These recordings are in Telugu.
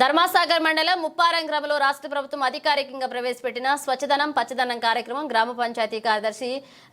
ధర్మాసాగర్ మండలం ముప్పారం గ్రామంలో రాష్ట్ర ప్రభుత్వం అధికారికంగా ప్రవేశపెట్టిన స్వచ్ఛదనం పచ్చదనం కార్యక్రమం గ్రామ పంచాయతీ కార్యదర్శి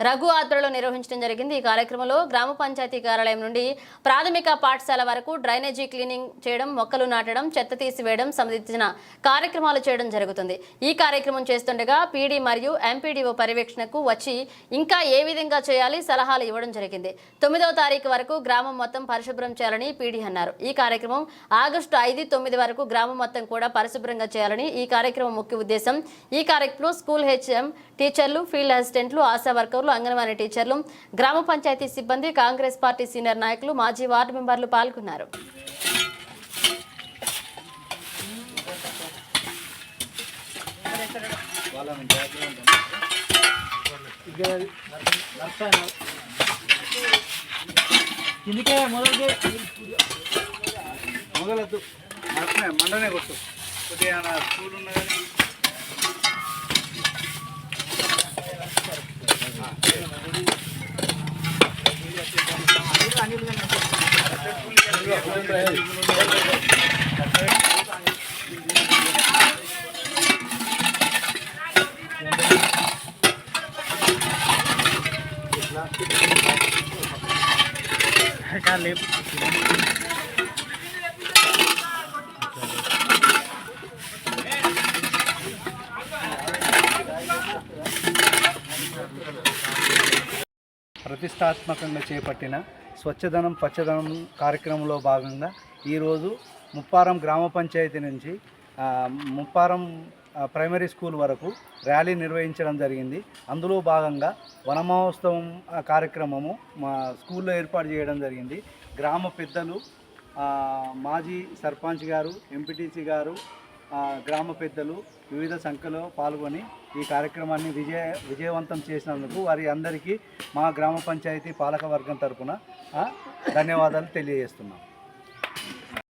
రఘు ఆధ్వర్యంలో నిర్వహించడం జరిగింది. ఈ కార్యక్రమంలో గ్రామ పంచాయతీ కార్యాలయం నుండి ప్రాథమిక పాఠశాల వరకు డ్రైనేజీ క్లీనింగ్ చేయడం మొక్కలు నాటడం చెత్త తీసివేయడం సంబంధించిన కార్యక్రమాలు చేయడం జరుగుతుంది. ఈ కార్యక్రమం చేస్తుండగా పీడీ మరియు ఎంపీడీఓ పర్యవేక్షణకు వచ్చి ఇంకా ఏ విధంగా చేయాలి సలహాలు ఇవ్వడం జరిగింది. తొమ్మిదవ తారీఖు వరకు గ్రామం మొత్తం పరిశుభ్రం చేయాలని పీడీ అన్నారు. ఈ కార్యక్రమం ఆగస్టు ఐదు తొమ్మిది వరకు గ్రామం మొత్తం కూడా పరిశుభ్రంగా చేయాలని ఈ కార్యక్రమం ముఖ్య ఉద్దేశం. ఈ కార్యక్రమంలో స్కూల్ హెచ్ఎం టీచర్లు ఫీల్డ్ అసిస్టెంట్లు ఆశా వర్కర్లు అంగన్వాడీ టీచర్లు గ్రామ పంచాయతీ సిబ్బంది కాంగ్రెస్ పార్టీ సీనియర్ నాయకులు మాజీ వార్డు మెంబర్లు పాల్గొన్నారు. కిందికే మొదలు మండనే కొట్టు కొద్దిగా నా స్కూల్ ఉన్నా కానీ ప్రతిష్టాత్మకంగా చేపట్టిన స్వచ్ఛదనం పచ్చదనం కార్యక్రమంలో భాగంగా ఈరోజు ముప్పారం గ్రామ పంచాయతీ నుంచి ముప్పారం ప్రైమరీ స్కూల్ వరకు ర్యాలీ నిర్వహించడం జరిగింది. అందులో భాగంగా వనమహోత్సవం కార్యక్రమము మా స్కూల్లో ఏర్పాటు చేయడం జరిగింది. గ్రామ పెద్దలు మాజీ సర్పంచ్ గారు ఎంపీటీసీ గారు గ్రామ పెద్దలు వివిధ సంఖ్యలో పాల్గొని ఈ కార్యక్రమాన్ని విజయ విజయవంతం చేసినందుకు వారి అందరికీ మా గ్రామ పంచాయతీ పాలక వర్గం తరఫున ధన్యవాదాలు తెలియజేస్తున్నాం.